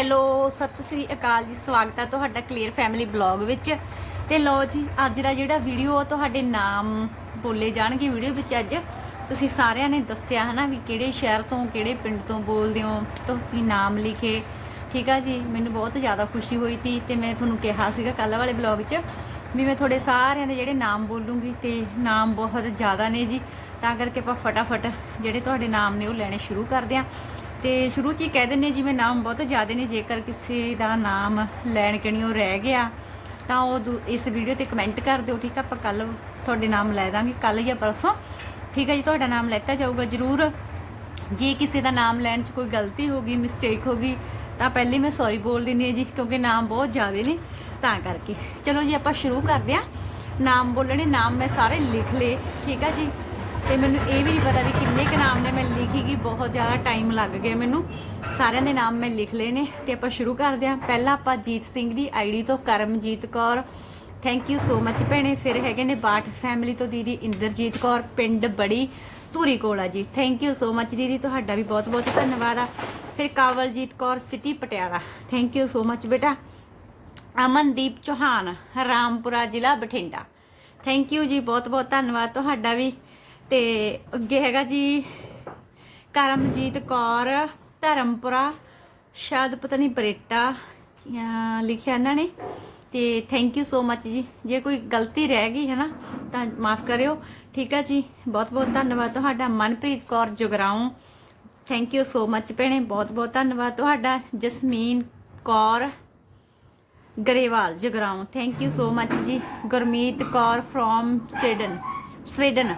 Hello, Sat Sri ਅਕਾਲ ਜੀ, ਸਵਾਗਤ ਹੈ ਤੁਹਾਡਾ ਕਲੀਅਰ ਫੈਮਿਲੀ ਬਲੌਗ ਵਿੱਚ। ਤੇ ਲੋ ਜੀ, ਅੱਜ ਦਾ ਜਿਹੜਾ ਵੀਡੀਓ ਤੁਹਾਡੇ ਨਾਮ ਬੋਲੇ ਜਾਣਗੇ ਵੀਡੀਓ ਵਿੱਚ ਅੱਜ। ਤੁਸੀਂ ਸਾਰਿਆਂ ਨੇ ਦੱਸਿਆ ਹਨਾ ਵੀ ਕਿਹੜੇ ਸ਼ਹਿਰ ਤੋਂ, ਕਿਹੜੇ ਪਿੰਡ ਤੋਂ ਬੋਲਦੇ ਹੋ, ਤੁਸੀਂ ਨਾਮ ਲਿਖੇ। ਠੀਕ ਆ ਜੀ, ਮੈਨੂੰ ਬਹੁਤ ਜ਼ਿਆਦਾ ਖੁਸ਼ੀ ਹੋਈ ਸੀ ਤੇ ਮੈਂ ਤੁਹਾਨੂੰ ਕਿਹਾ ਸੀਗਾ ਕੱਲ ਵਾਲੇ ਬਲੌਗ 'ਚ ਵੀ ਮੈਂ ਤੁਹਾਡੇ ਸਾਰਿਆਂ ਦੇ ਜਿਹੜੇ ਨਾਮ ਬੋਲੂੰਗੀ ਤੇ ਨਾਮ ਬਹੁਤ ਜ਼ਿਆਦਾ ਨੇ ਜੀ। ਤਾਂ ਕਰਕੇ ਆਪਾਂ ਫਟਾਫਟ ਜਿਹੜੇ ਤੁਹਾਡੇ ਨਾਮ ਨੇ, ਉਹ ਲੈਣੇ ਸ਼ੁਰੂ ਕਰਦੇ ਹਾਂ। ਤੇ ਸ਼ੁਰੂ 'ਚ ਹੀ ਕਹਿ ਦਿੰਦੇ ਜਿਵੇਂ ਨਾਮ ਬਹੁਤ ਜ਼ਿਆਦਾ ਨੇ, ਜੇਕਰ ਕਿਸੇ ਦਾ ਨਾਮ ਲੈਣ ਕਣੀਓ ਰਹਿ ਗਿਆ, ਤਾਂ ਉਹ ਦੂ- ਇਸ ਵੀਡੀਓ ਤੇ ਕਮੈਂਟ ਕਰ ਦਿਓ, ਠੀਕ ਆ? ਆਪਾਂ ਕੱਲ ਤੁਹਾਡੇ ਨਾਮ ਲੈ ਦਾਂਗੇ ਕੱਲ ਜਾਂ ਪਰਸੋਂ। ਠੀਕ ਹੈ ਜੀ, ਤੁਹਾਡਾ ਨਾਮ ਲੈਤਾ ਜਾਊਗਾ ਜ਼ਰੂਰ। ਜੇ ਕਿਸੇ ਦਾ ਨਾਮ ਲੈਣ 'ਚ ਕੋਈ ਗਲਤੀ ਹੋ ਗਈ ਮਿਸਟੇਕ ਹੋ ਗਈ, ਤਾਂ ਪਹਿਲੇ ਮੈਂ ਸੌਰੀ ਬੋਲ ਦਿੰਦੀ ਹਾਂ ਜੀ, ਕਿਉਂਕਿ ਨਾਮ ਬਹੁਤ ਜ਼ਿਆਦਾ ਨੇ, ਤਾਂ ਕਰਕੇ। ਚਲੋ ਜੀ, ਆਪਾਂ ਸ਼ੁਰੂ ਕਰਦੇ ਹਾਂ। ਨਾਮ ਬੋਲਣੇ, ਨਾਮ ਮੈਂ ਸਾਰੇ ਲਿਖ ਲਏ, ਠੀਕ ਆ ਜੀ? ਤੇ ਮੈਨੂੰ ਇਹ ਵੀ ਨਹੀਂ ਪਤਾ ਵੀ ਕਿੰਨੇ ਕੁ ਨਾਮ ਨੇ, ਮੈਂ ਲਿਖੀ ਗਈ, ਬਹੁਤ ਜ਼ਿਆਦਾ ਟਾਈਮ ਲੱਗ ਗਿਆ ਮੈਨੂੰ। ਸਾਰਿਆਂ ਦੇ ਨਾਮ ਮੈਂ ਲਿਖ ਲਏ ਨੇ ਤੇ ਆਪਾਂ ਸ਼ੁਰੂ ਕਰਦੇ ਹਾਂ। ਪਹਿਲਾਂ ਆਪਾਂ ਜੀਤ ਸਿੰਘ ਦੀ ਆਈਡੀ ਤੋਂ Karamjit Kaur. Thank you so much ਭੈਣੇ। ਫਿਰ ਹੈਗੇ ਨੇ ਬਾਠ ਫੈਮਿਲੀ ਤੋਂ ਦੀਦੀ ਇੰਦਰਜੀਤ ਕੌਰ, ਪਿੰਡ ਬੜੀ ਧੂਰੀ ਕੋਲਾ ਜੀ। ਥੈਂਕ ਯੂ ਸੋ ਮੱਚ ਦੀਦੀ, ਤੁਹਾਡਾ ਵੀ ਬਹੁਤ ਬਹੁਤ ਧੰਨਵਾਦ ਆ। ਫਿਰ Kawaljit Kaur, city Patiala. Thank you so much ਬੇਟਾ। ਅਮਨਦੀਪ ਚੌਹਾਨ, ਰਾਮਪੁਰਾ ਜ਼ਿਲ੍ਹਾ ਬਠਿੰਡਾ। ਥੈਂਕ ਯੂ ਜੀ, ਬਹੁਤ ਬਹੁਤ ਧੰਨਵਾਦ ਤੁਹਾਡਾ ਵੀ। ਤੇ ਅੱਗੇ ਹੈਗਾ ਜੀ ਕਰਮਜੀਤ ਕੌਰ, ਧਰਮਪੁਰਾ, ਸ਼ਾਇਦ ਪਤਾ ਨਹੀਂ ਬਰੇਟਾ ਲਿਖਿਆ ਇਹਨਾਂ ਨੇ। ਤੇ ਥੈਂਕ ਯੂ ਸੋ ਮੱਚ ਜੀ। ਜੇ ਕੋਈ ਗਲਤੀ ਰਹਿ ਗਈ ਹੈ ਨਾ, ਤਾਂ ਮਾਫ ਕਰਿਓ। ਠੀਕ ਹੈ ਜੀ ਬਹੁਤ ਬਹੁਤ ਧੰਨਵਾਦ ਤੁਹਾਡਾ। Manpreet Kaur Jagraon thank you so much ਭੈਣੇ। ਬਹੁਤ ਬਹੁਤ ਧੰਨਵਾਦ ਤੁਹਾਡਾ। Jasmine Kaur Grewal Jagraon thank you so much ਜੀ। Gurmeet Kaur from Sweden Sweden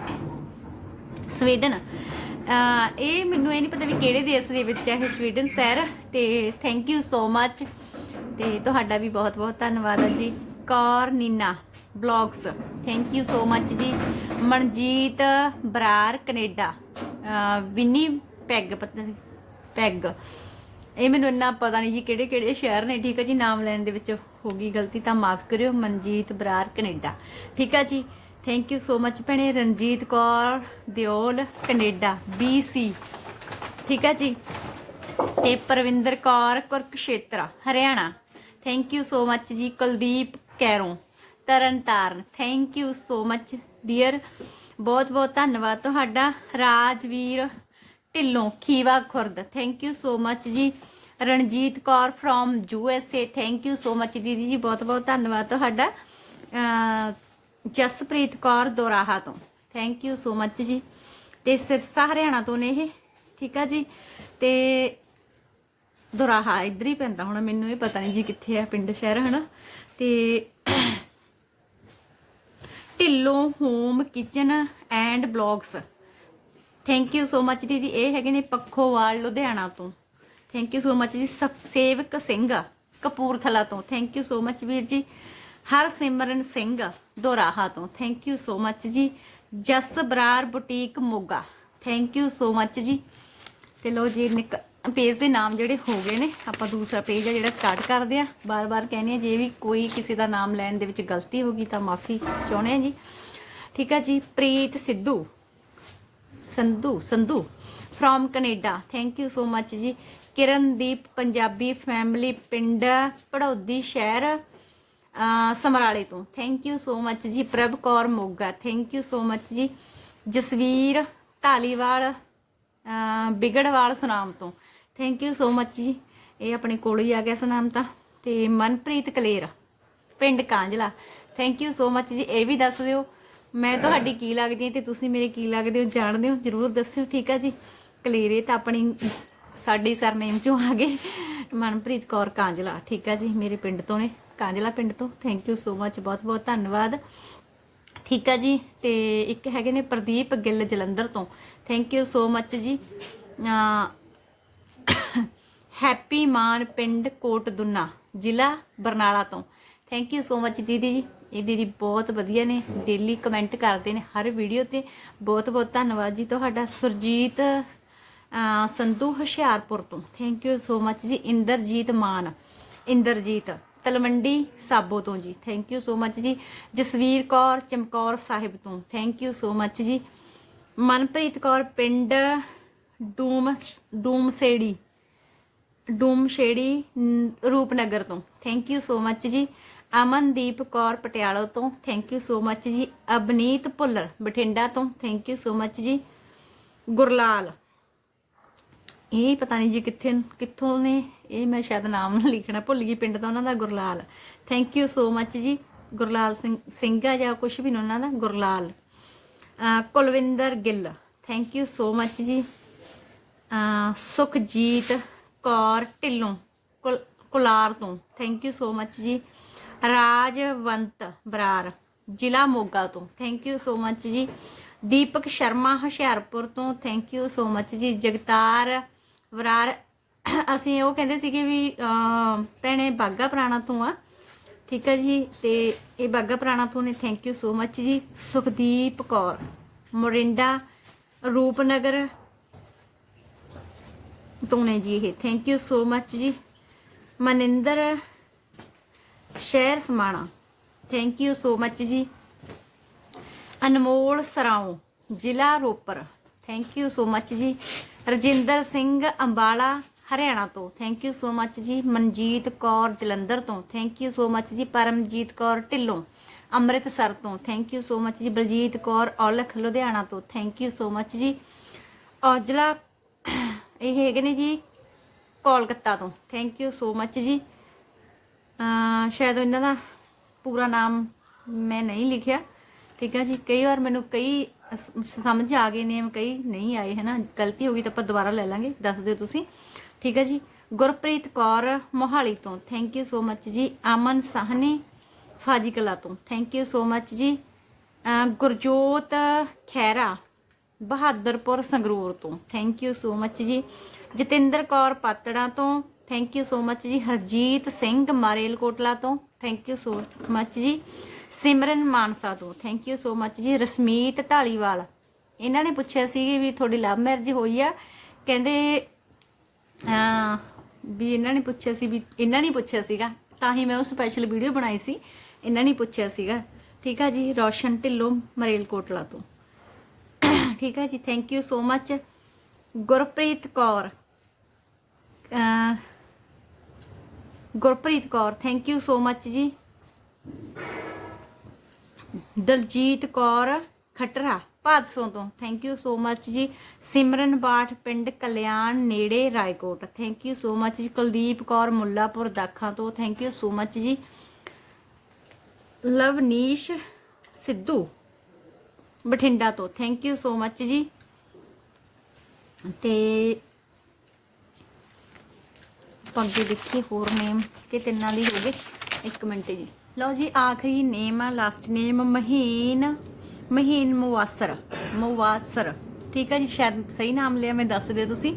Sweden. ਇਹ ਮੈਨੂੰ ਇਹ ਨਹੀਂ ਪਤਾ ਵੀ ਕਿਹੜੇ ਦੇਸ਼ ਦੇ ਵਿੱਚ ਹੈ ਇਹ ਸਵੀਡਨ ਸ਼ਹਿਰ ਤੇ ਥੈਂਕ ਯੂ ਸੋ ਮੱਚ ਤੇ ਤੁਹਾਡਾ ਵੀ ਬਹੁਤ ਬਹੁਤ ਧੰਨਵਾਦ ਹੈ ਜੀ। Kaur Neena blogs thank you so much ਜੀ। Manjit Brar, Canada. Winnipeg, ਪਤਾ ਪੈਗ। ਇਹ ਮੈਨੂੰ ਇੰਨਾ ਪਤਾ ਨਹੀਂ ਜੀ ਕਿਹੜੇ ਕਿਹੜੇ ਸ਼ਹਿਰ ਨੇ, ਠੀਕ ਹੈ ਜੀ, ਨਾਮ ਲੈਣ ਦੇ ਵਿੱਚ ਹੋ ਗਈ ਗਲਤੀ ਤਾਂ ਮਾਫ ਕਰਿਓ। ਮਨਜੀਤ ਬਰਾਰ, ਕੈਨੇਡਾ। ਠੀਕ ਹੈ ਜੀ। ਥੈਂਕ ਯੂ ਸੋ ਮੱਚ ਭੈਣੇ, ਰਣਜੀਤ ਕੌਰ, ਦਿਓਲ, ਕੈਨੇਡਾ BC ਠੀਕ ਹੈ ਜੀ? ਤੇ Parvinder Kaur, Kurukshetra, Haryana. Thank you so much ਜੀ, Kuldeep Kairon Tarn Taran thank you so much dear ਬਹੁਤ ਬਹੁਤ ਧੰਨਵਾਦ ਤੁਹਾਡਾ, Rajveer Dhillon, Khiwa Khurd. Thank you so much ਜੀ। Ranjit Kaur from U S A thank you so much ਦੀਦੀ ਜੀ, ਬਹੁਤ ਬਹੁਤ ਧੰਨਵਾਦ ਤੁਹਾਡਾ। ਜਸਪ੍ਰੀਤ ਕੌਰ ਦੋਰਾਹਾ ਤੋਂ। ਥੈਂਕ ਯੂ ਸੋ ਮੱਚ ਜੀ। ਤੇ ਸਿਰਸਾ ਹਰਿਆਣਾ ਤੋਂ ਨੇ ਇਹ। ਠੀਕ ਆ ਜੀ? ਤੇ ਦੋਰਾਹਾ ਇੱਧਰ ਹੀ ਪੈਂਦਾ ਹੁਣ, ਮੈਨੂੰ ਇਹ ਪਤਾ ਨਹੀਂ ਜੀ ਕਿੱਥੇ ਆ ਪਿੰਡ ਸ਼ਹਿਰ, ਹਨਾ? ਤੇ Dhillon home kitchen and blogs. Thank you so much ਦੀਦੀ, ਇਹ ਹੈਗੇ ਨੇ ਪੱਖੋਵਾਲ ਲੁਧਿਆਣਾ ਤੋਂ। ਥੈਂਕ ਯੂ ਸੋ ਮੱਚ ਜੀ ਸੇਵਕ ਸਿੰਘ ਕਪੂਰਥਲਾ ਤੋਂ। ਥੈਂਕ ਯੂ ਸੋ ਮੱਚ ਵੀਰ ਜੀ। ਹਰਸਿਮਰਨ ਸਿੰਘ ਦੋਰਾਹਾ ਤੋਂ। ਥੈਂਕ ਯੂ ਸੋ ਮੱਚ ਜੀ। Jas Brar boutique Moga. Thank you so much ਜੀ। ਤੇ ਲੋ ਜੀ, ਨਿਕ ਪੇਜ ਦੇ ਨਾਮ ਜਿਹੜੇ ਹੋ ਗਏ ਨੇ, ਆਪਾਂ ਦੂਸਰਾ ਪੇਜ ਆ ਜਿਹੜਾ ਸਟਾਰਟ ਕਰਦੇ ਆ। ਬਾਰ-ਬਾਰ ਕਹਿੰਦੇ ਆ, ਜੇ ਵੀ ਕੋਈ ਕਿਸੇ ਦਾ ਨਾਮ ਲੈਣ ਦੇ ਵਿੱਚ ਗਲਤੀ ਹੋ ਗਈ ਤਾਂ ਮਾਫੀ ਚਾਹੁੰਦੇ ਆ ਜੀ। ਠੀਕ ਆ ਜੀ, Preet Sidhu. Sandhu Sandhu. From Canada thank you so much ਜੀ। ਕਿਰਨਦੀਪ ਪੰਜਾਬੀ ਫੈਮਿਲੀ ਪਿੰਡ ਪੜੌਦੀ ਸ਼ਹਿਰ। ਸਮਰਾਲੇ ਤੋਂ। ਥੈਂਕ ਯੂ ਸੋ ਮੱਚ ਜੀ, Prabh Kaur Moga. Thank you so much ਜੀ, ਜਸਵੀਰ ਢਾਲੀਵਾਲ ਬਿਗੜਵਾਲ ਸੁਨਾਮ ਤੋਂ। ਥੈਂਕ ਯੂ ਸੋ ਮੱਚ ਜੀ। ਇਹ ਆਪਣੇ ਕੋਲ ਹੀ ਆ ਗਿਆ ਸੁਨਾਮ ਤਾਂ। ਤੇ ਮਨਪ੍ਰੀਤ ਕਲੇਰ, ਪਿੰਡ Kanjala. Thank you so much ਜੀ। ਇਹ ਵੀ ਦੱਸ ਦਿਓ, ਮੈਂ ਤੁਹਾਡੀ ਕੀ ਲੱਗਦੀ ਹਾਂ ਤੇ ਤੁਸੀਂ ਮੇਰੇ ਕੀ ਲੱਗਦੇ ਹੋ ਜਾਣਦੇ ਹੋ? ਜਰੂਰ ਦੱਸਿਓ, ਠੀਕ ਆ ਜੀ? ਕਲੇਰੇ ਤਾਂ ਆਪਣੀ ਸਾਡੀ ਸਰਨੇਮ ਚੋਂ ਆ ਗਏ। ਮਨਪ੍ਰੀਤ ਕੌਰ ਕਾਂਜਲਾ, ਠੀਕ ਆ ਜੀ। ਮੇਰੇ ਪਿੰਡ ਤੋਂ ਨੇ। ਕਾਂਜਲਾ ਪਿੰਡ ਤੋਂ। ਥੈਂਕ ਯੂ ਸੋ ਮੱਚ ਬਹੁਤ ਬਹੁਤ ਧੰਨਵਾਦ। ਠੀਕ ਆ ਜੀ, ਤੇ ਇੱਕ ਹੈਗੇ ਨੇ ਪ੍ਰਦੀਪ ਗਿੱਲ ਜਲੰਧਰ ਤੋਂ। ਥੈਂਕ ਯੂ ਸੋ ਮੱਚ ਜੀ। ਹੈਪੀ ਮਾਨ ਪਿੰਡ ਕੋਟ ਦੁੰਨਾ ਜ਼ਿਲ੍ਹਾ ਬਰਨਾਲਾ ਤੋਂ। ਥੈਂਕ ਯੂ ਸੋ ਮੱਚ ਦੀਦੀ ਜੀ। ਇਹ ਦੀਦੀ ਬਹੁਤ ਵਧੀਆ ਨੇ ਡੇਲੀ ਕਮੈਂਟ ਕਰਦੇ ਨੇ ਹਰ ਵੀਡੀਓ ਤੇ। ਬਹੁਤ ਬਹੁਤ ਧੰਨਵਾਦ ਜੀ ਤੁਹਾਡਾ ਸੁਰਜੀਤ ਸੰਧੂ ਹੁਸ਼ਿਆਰਪੁਰ ਤੋਂ। ਥੈਂਕ ਯੂ ਸੋ ਮੱਚ ਜੀ, ਇੰਦਰਜੀਤ ਮਾਨ। ਇੰਦਰਜੀਤ। ਤਲਵੰਡੀ ਸਾਬੋ ਤੋਂ ਜੀ। ਥੈਂਕ ਯੂ ਸੋ ਮੱਚ ਜੀ। ਜਸਵੀਰ ਕੌਰ ਚਮਕੌਰ ਸਾਹਿਬ ਤੋਂ। ਥੈਂਕ ਯੂ ਸੋ ਮੱਚ ਜੀ। ਮਨਪ੍ਰੀਤ ਕੌਰ ਪਿੰਡ ਡੂਮ ਡੂਮਸੇੜੀ। ਡੂਮ ਸ਼ੇੜੀ ਨ- ਰੂਪਨਗਰ ਤੋਂ। ਥੈਂਕ ਯੂ ਸੋ ਮੱਚ ਜੀ। ਅਮਨਦੀਪ ਕੌਰ ਪਟਿਆਲਾ ਤੋਂ। ਥੈਂਕ ਯੂ ਸੋ ਮੱਚ ਜੀ। ਅਬਨੀਤ ਭੁੱਲਰ ਬਠਿੰਡਾ ਤੋਂ। ਥੈਂਕ ਯੂ ਸੋ ਮੱਚ ਜੀ। ਗੁਰਲਾਲ। ਇਹ ਪਤਾ ਨਹੀਂ ਜੀ ਕਿੱਥੇ, ਕਿੱਥੋਂ ਨੇ, ਇਹ ਮੈਂ ਸ਼ਾਇਦ ਨਾਮ ਨਾ ਲਿਖਣਾ ਭੁੱਲ ਗਈ, ਪਿੰਡ ਦਾ ਉਹਨਾਂ ਦਾ Gurlal. Thank you so much ਜੀ, ਗੁਰਲਾਲ ਸਿੰਘ, ਸਿੰਘਾ ਜਾਂ ਕੁਝ ਵੀ ਨੀ ਉਹਨਾਂ ਦਾ, Gurlal. Kulwinder Gill thank you so much ਜੀ। ਸੁਖਜੀਤ ਕੌਰ ਢਿੱਲੋਂ, ਕੁਲ- ਕੁਲਾਰ ਤੋਂ ਥੈਂਕ ਯੂ ਸੋ ਮੱਚ ਜੀ। ਰਾਜਵੰਤ ਬਰਾਰ, ਜ਼ਿਲ੍ਹਾ ਮੋਗਾ ਤੋਂ ਥੈਂਕ ਯੂ ਸੋ ਮੱਚ ਜੀ। ਦੀਪਕ ਸ਼ਰਮਾ ਹੁਸ਼ਿਆਰਪੁਰ ਤੋਂ ਥੈਂਕ ਯੂ ਸੋ ਮੱਚ ਜੀ। ਜਗਤਾਰ ਵਰਾਰ, ਅਸੀਂ ਉਹ ਕਹਿੰਦੇ ਸੀਗੇ ਵੀ ਭੈਣੇ ਬਾਗਾ ਪੁਰਾਣਾ ਤੋਂ ਆ। ਠੀਕ ਹੈ ਜੀ? ਤੇ ਇਹ ਬਾਗਾ ਪੁਰਾਣਾ ਤੋਂ ਨੇ ਥੈਂਕ ਯੂ ਸੋ ਮੱਚ ਜੀ। ਸੁਖਦੀਪ ਕੌਰ, ਮੋਰਿੰਡਾ, ਰੂਪਨਗਰ ਤੋਂ ਨੇ ਜੀ ਇਹ। ਥੈਂਕ ਯੂ ਸੋ ਮੱਚ ਜੀ। ਮਨਿੰਦਰ ਸ਼ਹਿਰ Samana. Thank you so much ਜੀ। ਅਨਮੋਲ ਸਰਾਓ ਜ਼ਿਲ੍ਹਾ Ropar. Thank you so much ਜੀ। ਰਜਿੰਦਰ ਸਿੰਘ ਅੰਬਾਲਾ, ਹਰਿਆਣਾ ਤੋਂ। ਥੈਂਕ ਯੂ ਸੋ ਮੱਚ ਜੀ, ਮਨਜੀਤ ਕੌਰ ਜਲੰਧਰ ਤੋਂ। ਥੈਂਕ ਯੂ ਸੋ ਮੱਚ ਜੀ, ਪਰਮਜੀਤ ਕੌਰ ਢਿੱਲੋਂ। ਅੰਮ੍ਰਿਤਸਰ ਤੋਂ। ਥੈਂਕ ਯੂ ਸੋ ਮੱਚ ਜੀ, ਬਲਜੀਤ ਕੌਰ ਔਲਖ, ਲੁਧਿਆਣਾ ਤੋਂ। ਥੈਂਕ ਯੂ ਸੋ ਮੱਚ ਜੀ। ਔਜਲਾ, ਇਹ ਹੈਗੇ ਨੇ ਜੀ, ਕੋਲਕਾਤਾ ਤੋਂ। ਥੈਂਕ ਯੂ ਸੋ ਮੱਚ ਜੀ। ਸ਼ਾਇਦ ਇਹਨਾਂ ਦਾ ਪੂਰਾ ਨਾਮ ਮੈਂ ਨਹੀਂ ਲਿਖਿਆ। ਠੀਕ ਹੈ ਜੀ, ਕਈ ਵਾਰ ਮੈਨੂੰ ਕਈ ਸਮਝ ਆ ਗਏ ਨੇ ਕਈ ਨਹੀਂ ਆਏ ਹੈ ਨਾ ਗਲਤੀ ਹੋ ਗਈ ਤਾਂ ਆਪਾਂ ਦੁਬਾਰਾ ਲੈ ਲਾਂਗੇ, ਦੱਸ ਦਿਓ ਤੁਸੀਂ। ਠੀਕ ਹੈ ਜੀ? ਗੁਰਪ੍ਰੀਤ ਕੌਰ ਮੋਹਾਲੀ ਤੋਂ। ਥੈਂਕ ਯੂ ਸੋ ਮੱਚ ਜੀ। ਅਮਨ ਸਾਹਨੀ ਫਾਜ਼ਿਕਲਾ ਤੋਂ। ਥੈਂਕ ਯੂ ਸੋ ਮੱਚ ਜੀ। ਗੁਰਜੋਤ ਖੈਰਾ ਬਹਾਦਰਪੁਰ ਸੰਗਰੂਰ ਤੋਂ। ਥੈਂਕ ਯੂ ਸੋ ਮੱਚ ਜੀ। ਜਤਿੰਦਰ ਕੌਰ ਪਾਤੜਾ ਤੋਂ। ਥੈਂਕ ਯੂ ਸੋ ਮੱਚ ਜੀ। ਹਰਜੀਤ ਸਿੰਘ ਮਾਰੇਲਕੋਟਲਾ ਤੋਂ। ਥੈਂਕ ਯੂ ਸੋ ਮੱਚ ਜੀ। ਸਿਮਰਨ ਮਾਨਸਾ ਤੋਂ। ਥੈਂਕ ਯੂ ਸੋ ਮੱਚ ਜੀ, ਰਸ਼ਮੀਤ ਢਾਲੀਵਾਲ। ਇਹਨਾਂ ਨੇ ਪੁੱਛਿਆ ਸੀ ਵੀ ਤੁਹਾਡੀ ਲਵ ਮੈਰਿਜ ਹੋਈ ਆ। ਕਹਿੰਦੇ ਵੀ ਇਹਨਾਂ ਨੇ ਪੁੱਛਿਆ ਸੀ ਵੀ, ਇਹਨਾਂ ਨੇ ਪੁੱਛਿਆ ਸੀਗਾ। ਤਾਂ ਹੀ ਮੈਂ ਉਹ ਸਪੈਸ਼ਲ ਵੀਡੀਓ ਬਣਾਈ ਸੀ। ਇਹਨਾਂ ਨੇ ਪੁੱਛਿਆ ਸੀਗਾ। ਠੀਕ ਆ ਜੀ, ਰੋਸ਼ਨ ਢਿੱਲੋਂ, ਮਰੇਲਕੋਟਲਾ ਤੋਂ। ਠੀਕ ਆ ਜੀ thank you so much Gurpreet Kaur. Gurpreet Kaur thank you so much ਜੀ। ਦਲਜੀਤ ਕੌਰ ਖਟਰਾ, ਭਾਦਸੋਂ ਤੋਂ। ਥੈਂਕ ਯੂ ਸੋ ਮੱਚ ਜੀ। ਸਿਮਰਨ ਬਾਠ, ਪਿੰਡ ਕਲਿਆਣ, ਨੇੜੇ Raikot. Thank you so much ਜੀ। ਕੁਲਦੀਪ ਕੌਰ, ਮੁੱਲਾਪੁਰ, ਦਾਖਾਂ ਤੋਂ। ਥੈਂਕ ਯੂ ਸੋ ਮੱਚ ਜੀ। ਲਵਨੀਸ਼ ਸਿੱਧੂ, ਬਠਿੰਡਾ ਤੋਂ। ਥੈਂਕ ਯੂ ਸੋ ਮੱਚ ਜੀ। ਤੇ ਆਪਾਂ ਅੱਗੇ ਦੇਖੀਏ ਹੋਰ ਨੇਮ ਕਿ ਤਿੰਨਾਂ ਦੀ ਹੋ ਗਏ ਇੱਕ ਮਿੰਟ ਜੀ। ਲਓ ਜੀ ਆਖਰੀ ਨੇਮ ਆ ਲਾਸਟ ਨੇਮ ਮਹੀਨ ਮਹੀਨ ਮੁਵਾਸਰ ਮੁਵਾਸਰ ਠੀਕ ਹੈ ਜੀ ਸ਼ਾਇਦ ਸਹੀ ਨਾਮ ਲਿਆ ਮੈਂ ਦੱਸ ਦਿਓ ਤੁਸੀਂ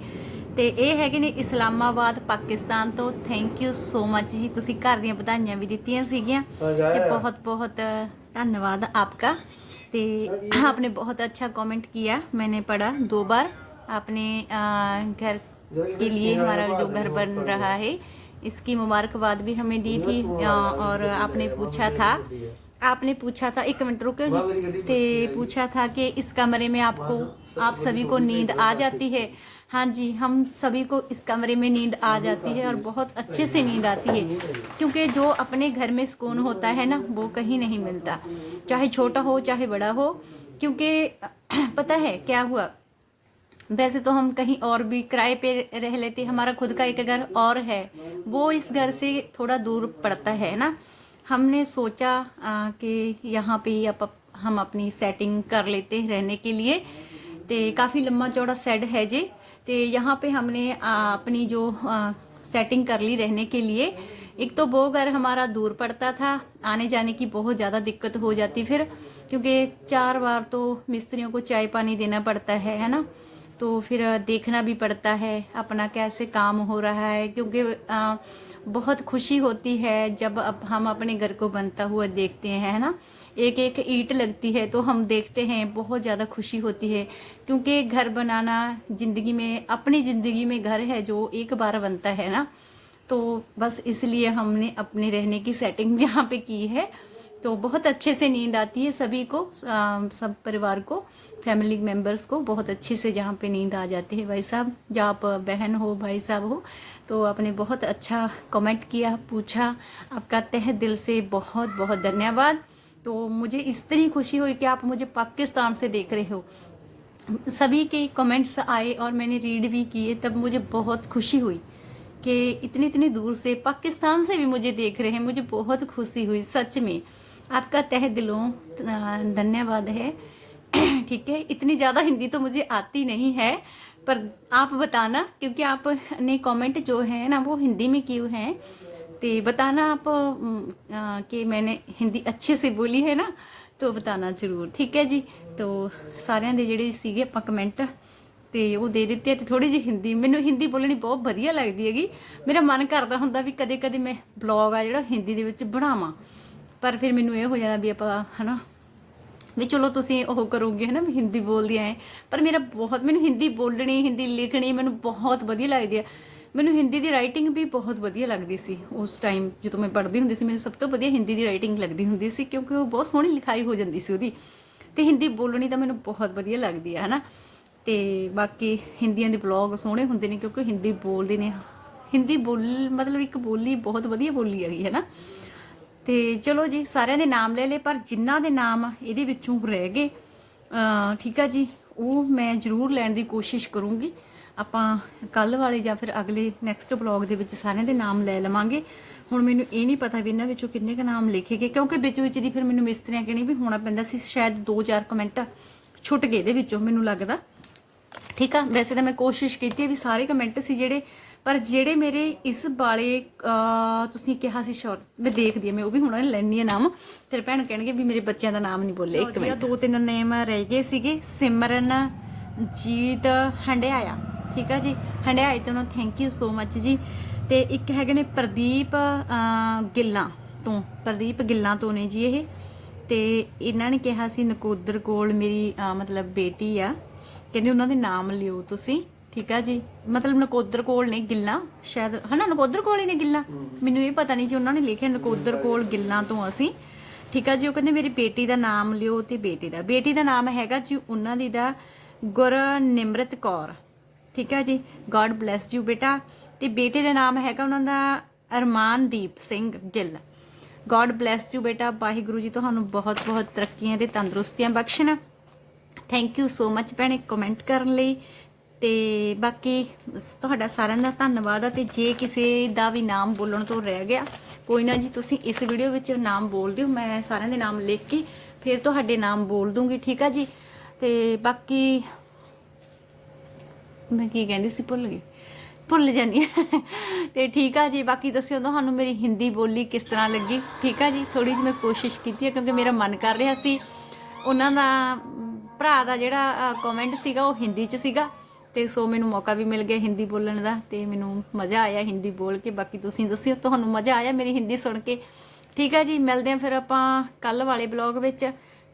ਤੇ ਇਹ ਹੈਗੇ ਨੇ ਇਸਲਾਮਾਬਾਦ ਪਾਕਿਸਤਾਨ ਤੋਂ ਥੈਂਕ ਯੂ ਸੋ ਮੱਚ ਜੀ ਤੁਸੀਂ ਘਰ ਦੀਆਂ ਵਧਾਈਆਂ ਵੀ ਦਿੱਤੀਆਂ ਸੀਗੀਆਂ ਤੇ बहुत बहुत धन्यवाद आपका ते आपने बहुत अच्छा कमेंट किया मैंने पढ़ा दो बार आपने अ, घर के लिए हमारा जो घर बन रहा है इसकी मुबारकबाद भी हमें दी थी और आपने पूछा था। आपने पूछा था, एक मिनट रुको जी। ते पूछा था कि इस कमरे में आपको, आप सभी को नींद आ जाती है? हाँ जी, हम सभी को इस कमरे में नींद आ जाती है और बहुत अच्छे से नींद आती है, क्योंकि जो अपने घर में सुकून होता है ना, वो कहीं नहीं मिलता। चाहे छोटा हो, चाहे बड़ा हो, क्योंकि, पता है क्या हुआ? वैसे तो हम कहीं और भी किराए पे रह लेते हमारा खुद का एक घर और है। वो इस घर से थोड़ा दूर पड़ता है ना? हमने सोचा आ, कि यहाँ पे अप, हम अपनी सेटिंग कर लेते रहने के लिए। तो काफ़ी लंबा चौड़ा सेट है जी। तो यहाँ पे हमने आ, अपनी जो आ, सेटिंग कर ली रहने के लिए। एक तो वो घर हमारा दूर पड़ता था आने जाने की बहुत ज़्यादा दिक्कत हो जाती फिर क्योंकि चार बार तो मिस्त्रियों को चाय पानी देना पड़ता है है ना? तो फिर देखना भी पड़ता है अपना कैसे काम हो रहा है क्योंकि आ, बहुत खुशी होती है जब अब हम अपने घर को बनता हुआ देखते हैं है ना? एक एक ईट लगती है तो हम देखते हैं बहुत ज़्यादा खुशी होती है क्योंकि घर बनाना ज़िंदगी में अपनी ज़िंदगी में घर है जो एक बार बनता है ना? तो बस इसलिए हमने अपने रहने की सेटिंग जहाँ पे की है तो बहुत अच्छे से नींद आती है सभी को आ, सब परिवार को फैमिली मेंबर्स को बहुत अच्छे से जहाँ पे नींद आ जाती है। भाई साहब जहाँ आप बहन हो भाई साहब हो तो आपने बहुत अच्छा कमेंट किया पूछा। आपका तह दिल से बहुत बहुत धन्यवाद। तो मुझे तरह खुशी हुई कि आप मुझे पाकिस्तान से देख रहे हो। सभी के कमेंट्स आए और मैंने रीड भी किए तब मुझे बहुत खुशी हुई कि इतनी इतनी दूर से पाकिस्तान से भी मुझे देख रहे हैं। मुझे बहुत खुशी हुई सच में। आपका तह दिलों अ, धन्यवाद है ठीक है इतनी ज़्यादा हिंदी तो मुझे आती नहीं है पर आप बताना क्योंकि आपने कमेंट जो है ना वो हिंदी में किए हैं तो बताना आप अम, अ, कि मैंने हिंदी अच्छे से बोली है ना तो बताना ਜ਼ਰੂਰ ਠੀਕ ਹੈ ਜੀ ਤੋ ਸਾਰਿਆਂ ਦੇ ਜਿਹੜੇ ਸੀਗੇ ਆਪਾਂ ਕਮੈਂਟ ਤੇ ਉਹ ਦੇ ਦਿੱਤੇ ਆ ਤੇ ਥੋੜੀ ਜਿਹੀ ਹਿੰਦੀ ਮੈਨੂੰ ਹਿੰਦੀ ਬੋਲਣੀ ਬਹੁਤ ਵਧੀਆ ਲੱਗਦੀ ਹੈਗੀ ਮੇਰਾ ਮਨ ਕਰਦਾ ਹੁੰਦਾ ਵੀ ਕਦੇ ਕਦੇ ਮੈਂ ਬਲੌਗ ਆ ਜਿਹੜਾ ਹਿੰਦੀ ਦੇ ਵਿੱਚ ਬਣਾਵਾਂ ਪਰ ਫਿਰ ਮੈਨੂੰ ਇਹ ਹੋ ਜਾਂਦਾ ਵੀ ਆਪਾਂ, ਹਨਾ, ਵੀ ਚਲੋ ਤੁਸੀਂ ਉਹ ਕਰੋਗੇ, ਹਨਾ, ਵੀ ਹਿੰਦੀ ਬੋਲਦੀ ਐ। ਪਰ ਮੇਰਾ ਬਹੁਤ, ਮੈਨੂੰ ਹਿੰਦੀ ਬੋਲਣੀ, ਹਿੰਦੀ ਲਿਖਣੀ ਮੈਨੂੰ ਬਹੁਤ ਵਧੀਆ ਲੱਗਦੀ ਹੈ ਮੈਨੂੰ ਹਿੰਦੀ ਦੀ ਰਾਈਟਿੰਗ ਵੀ ਬਹੁਤ ਵਧੀਆ ਲੱਗਦੀ ਸੀ। ਉਸ ਟਾਈਮ ਜਦੋਂ ਮੈਂ ਪੜ੍ਹਦੀ ਹੁੰਦੀ ਸੀ, ਮੈਨੂੰ ਸਭ ਤੋਂ ਵਧੀਆ ਹਿੰਦੀ ਦੀ ਰਾਈਟਿੰਗ ਲੱਗਦੀ ਹੁੰਦੀ ਸੀ, ਕਿਉਂਕਿ ਉਹ ਬਹੁਤ ਸੋਹਣੀ ਲਿਖਾਈ ਹੋ ਜਾਂਦੀ ਸੀ ਉਹਦੀ। ਤੇ ਹਿੰਦੀ ਬੋਲਣੀ ਤਾਂ ਮੈਨੂੰ ਬਹੁਤ ਵਧੀਆ ਲੱਗਦੀ ਹੈ ਹਨਾ। ਤੇ ਬਾਕੀ ਹਿੰਦੀਆਂ ਦੇ ਬਲੌਗ ਸੋਹਣੇ ਹੁੰਦੇ ਨੇ, ਕਿਉਂਕਿ ਹਿੰਦੀ ਬੋਲਦੇ ਨੇ। ਹਿੰਦੀ ਬੋਲ, ਮਤਲਬ ਇੱਕ ਬੋਲੀ ਬਹੁਤ ਵਧੀਆ ਬੋਲੀ ਹੈਗੀ ਹੈ ਨਾ ਤੇ ਚਲੋ ਜੀ, ਸਾਰਿਆਂ ਦੇ ਨਾਮ ਲੈ ਲਏ, ਪਰ ਜਿਨ੍ਹਾਂ ਦੇ ਨਾਮ ਇਹਦੇ ਵਿੱਚੋਂ ਰਹਿ ਗਏ ਠੀਕ ਆ ਜੀ, ਉਹ ਮੈਂ ਜ਼ਰੂਰ ਲੈਣ ਦੀ ਕੋਸ਼ਿਸ਼ ਕਰੂੰਗੀ। ਆਪਾਂ ਕੱਲ ਵਾਲੇ ਜਾਂ ਫਿਰ ਅਗਲੇ ਨੈਕਸਟ ਬਲੌਗ ਦੇ ਵਿੱਚ ਸਾਰਿਆਂ ਦੇ ਨਾਮ ਲੈ ਲਵਾਂਗੇ। ਹੁਣ ਮੈਨੂੰ ਇਹ ਨਹੀਂ ਪਤਾ ਵੀ ਇਹਨਾਂ ਵਿੱਚੋਂ ਕਿੰਨੇ ਕ ਨਾਮ ਲਿਖੇ ਗਏ, ਕਿਉਂਕਿ ਵਿੱਚ ਵਿੱਚ ਦੀ ਫਿਰ ਮੈਨੂੰ ਮਿਸਤਰੀਆਂ ਕਹਿਣੀ ਵੀ ਹੋਣਾ ਪੈਂਦਾ ਸੀ, ਸ਼ਾਇਦ 2-4 ਕਮੈਂਟ ਛੁੱਟ ਗਏ ਇਹਦੇ ਵਿੱਚੋਂ, ਮੈਨੂੰ ਲੱਗਦਾ। ਠੀਕ ਆ, ਵੈਸੇ ਤਾਂ ਮੈਂ ਕੋਸ਼ਿਸ਼ ਕੀਤੀ ਵੀ ਸਾਰੇ ਕਮੈਂਟ ਸੀ ਜਿਹੜੇ ਪਰ ਜਿਹੜੇ ਮੇਰੇ ਇਸ ਵਾਲੇ ਤੁਸੀਂ ਕਿਹਾ ਸੀ ਸ਼ੋਰ ਮੈਂ ਦੇਖਦੀ ਆ ਮੈਂ ਉਹ ਵੀ ਹੁਣ ਲੈਣੀ ਆ ਨਾਮ। ਫਿਰ ਭੈਣ ਕਹਿਣਗੇ ਵੀ ਮੇਰੇ ਬੱਚਿਆਂ ਦਾ ਨਾਮ ਨਹੀਂ ਬੋਲੇ ਇੱਕ ਮਿੰਟ। ਦੋ ਤਿੰਨ ਨੇਮ ਰਹਿ ਗਏ ਸੀਗੇ ਸਿਮਰਨ ਜੀਤ ਹੰਡਿਆਇਆ। ਠੀਕ ਆ ਜੀ? ਹੰਡਿਆਏ ਤੋਂ ਥੈਂਕ ਯੂ ਸੋ ਮੱਚ ਜੀ। ਤੇ ਇੱਕ ਹੈਗੇ ਨੇ ਪ੍ਰਦੀਪ ਗਿੱਲਾਂ ਤੋਂ ਪ੍ਰਦੀਪ ਗਿੱਲਾਂ ਤੋਂ ਨੇ ਜੀ ਇਹ। ਤੇ ਇਹਨਾਂ ਨੇ ਕਿਹਾ ਸੀ ਨਕੋਦਰ ਕੋਲ ਮੇਰੀ ਮਤਲਬ ਬੇਟੀ ਆ। ਕਹਿੰਦੇ ਉਹਨਾਂ ਦੇ ਨਾਮ ਲਿਓ ਤੁਸੀਂ। ਠੀਕ ਆ ਜੀ? ਮਤਲਬ ਨਕੋਦਰ ਕੋਲ ਨੇ ਗਿੱਲਾਂ ਸ਼ਾਇਦ ਹਨਾ ਨਕੋਦਰ ਕੋਲ ਹੀ ਨੇ ਗਿੱਲਾਂ? ਮੈਨੂੰ ਇਹ ਪਤਾ ਨਹੀਂ ਜੀ ਉਹਨਾਂ ਨੇ ਲਿਖਿਆ ਨਕੋਦਰ ਕੋਲ ਗਿੱਲਾਂ ਤੋਂ ਅਸੀਂ। ਠੀਕ ਆ ਜੀ ਉਹ ਕਹਿੰਦੇ ਮੇਰੀ ਬੇਟੀ ਦਾ ਨਾਮ ਲਿਓ ਤੇ ਬੇਟੀ ਦਾ। ਬੇਟੀ ਦਾ ਨਾਮ ਹੈਗਾ ਜੀ ਉਹਨਾਂ ਦੀ ਦਾ ਗੁਰਨਿਮਰਤ ਕੌਰ। ਠੀਕ ਆ ਜੀ ਗੋਡ ਬlesਸ ਯੂ ਬੇਟਾ। ਤੇ ਬੇਟੇ ਦਾ ਨਾਮ ਹੈਗਾ ਉਹਨਾਂ ਦਾ Armandeep Singh Gill. God bless you ਬੇਟਾ ਵਾਹਿਗੁਰੂ ਜੀ ਤੁਹਾਨੂੰ ਬਹੁਤ ਬਹੁਤ ਤਰੱਕੀਆਂ ਤੇ ਤੰਦਰੁਸਤੀਆਂ ਬਖਸ਼ਣ। ਥੈਂਕ ਯੂ ਸੋ ਮੱਚ ਭੈਣੇ ਕਮੈਂਟ ਕਰਨ ਲਈ। ਤੇ ਬਾਕੀ ਤੁਹਾਡਾ ਸਾਰਿਆਂ ਦਾ ਧੰਨਵਾਦ ਆ ਤੇ ਜੇ ਕਿਸੇ ਦਾ ਵੀ ਨਾਮ ਬੋਲਣ ਤੋਂ ਰਹਿ ਗਿਆ, ਕੋਈ ਨਾ ਜੀ ਤੁਸੀਂ ਇਸ ਵੀਡੀਓ ਵਿੱਚ ਨਾਮ ਬੋਲ ਦਿਓ, ਮੈਂ ਸਾਰਿਆਂ ਦੇ ਨਾਮ ਲਿਖ ਕੇ ਫਿਰ ਤੁਹਾਡੇ ਨਾਮ ਬੋਲ ਦੂੰਗੀ, ਠੀਕ ਆ ਜੀ? ਤੇ ਬਾਕੀ ਮੈਂ ਕੀ ਕਹਿੰਦੀ ਸੀ, ਭੁੱਲ ਗਈ। ਭੁੱਲ ਜਾਨੀ ਹਾਂ। ਤੇ ਠੀਕ ਆ ਜੀ, ਬਾਕੀ ਦੱਸਿਓ ਤੁਹਾਨੂੰ ਮੇਰੀ ਹਿੰਦੀ ਬੋਲੀ ਕਿਸ ਤਰ੍ਹਾਂ ਲੱਗੀ, ਠੀਕ ਆ ਜੀ? ਥੋੜੀ ਜਿਹੀ ਮੈਂ ਕੋਸ਼ਿਸ਼ ਕੀਤੀ ਹੈ ਕਿਉਂਕਿ ਮੇਰਾ ਮਨ ਕਰ ਰਿਹਾ ਸੀ। ਉਹਨਾਂ ਦਾ ਭਰਾ ਦਾ ਜਿਹੜਾ ਕਮੈਂਟ ਸੀਗਾ ਉਹ ਹਿੰਦੀ 'ਚ ਸੀਗਾ। ਤੇ ਸੋ ਮੈਨੂੰ ਮੌਕਾ ਵੀ ਮਿਲ ਗਿਆ ਹਿੰਦੀ ਬੋਲਣ ਦਾ ਤੇ ਮੈਨੂੰ ਮਜ਼ਾ ਆਇਆ ਹਿੰਦੀ ਬੋਲ ਕੇ। ਬਾਕੀ ਤੁਸੀਂ ਦੱਸਿਓ, ਤੁਹਾਨੂੰ ਮਜ਼ਾ ਆਇਆ ਮੇਰੀ ਹਿੰਦੀ ਸੁਣ ਕੇ? ਠੀਕ ਹੈ ਜੀ, ਮਿਲਦੇ ਆ ਫਿਰ ਆਪਾਂ ਕੱਲ ਵਾਲੇ ਬਲੌਗ ਵਿੱਚ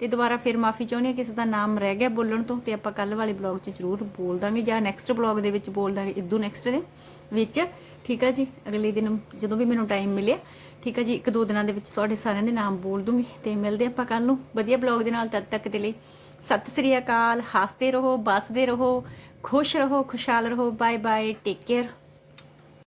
ਤੇ ਦੁਬਾਰਾ ਫਿਰ ਮਾਫੀ ਚਾਹੁੰਦੀ ਹਾਂ ਕਿਸੇ ਦਾ ਨਾਮ ਰਹਿ ਗਿਆ ਬੋਲਣ ਤੋਂ ਤੇ ਆਪਾਂ ਕੱਲ ਵਾਲੇ ਬਲੌਗ 'ਚ ਜ਼ਰੂਰ ਬੋਲ ਦਾਂਗੇ ਜਾਂ ਨੈਕਸਟ ਬਲੌਗ ਦੇ ਵਿੱਚ ਬੋਲ ਦਾਂਗੇ ਇਦੋਂ ਨੈਕਸਟ ਦੇ ਵਿੱਚ। ਠੀਕ ਹੈ ਜੀ, ਅਗਲੇ ਦਿਨ ਜਦੋਂ ਵੀ ਮੈਨੂੰ ਟਾਈਮ ਮਿਲਿਆ। ਠੀਕ ਹੈ ਜੀ, ਇੱਕ ਦੋ ਦਿਨਾਂ ਦੇ ਵਿੱਚ ਤੁਹਾਡੇ ਸਾਰਿਆਂ ਦੇ ਨਾਮ ਬੋਲ ਦੂੰਗੀ ਤੇ ਮਿਲਦੇ ਆਪਾਂ ਕੱਲ ਨੂੰ ਵਧੀਆ ਬਲੌਗ ਦੇ ਨਾਲ, ਤਦ ਤੱਕ ਦੇ ਲਈ ਸਤਿ ਸ੍ਰੀ ਅਕਾਲ, ਹੱਸਦੇ ਰਹੋ, ਬਸਦੇ ਰਹੋ ਖੁਸ਼ ਰਹੋ ਖੁਸ਼ਹਾਲ ਰਹੋ ਬਾਏ ਬਾਏ ਟੇਕ ਕੇਅਰ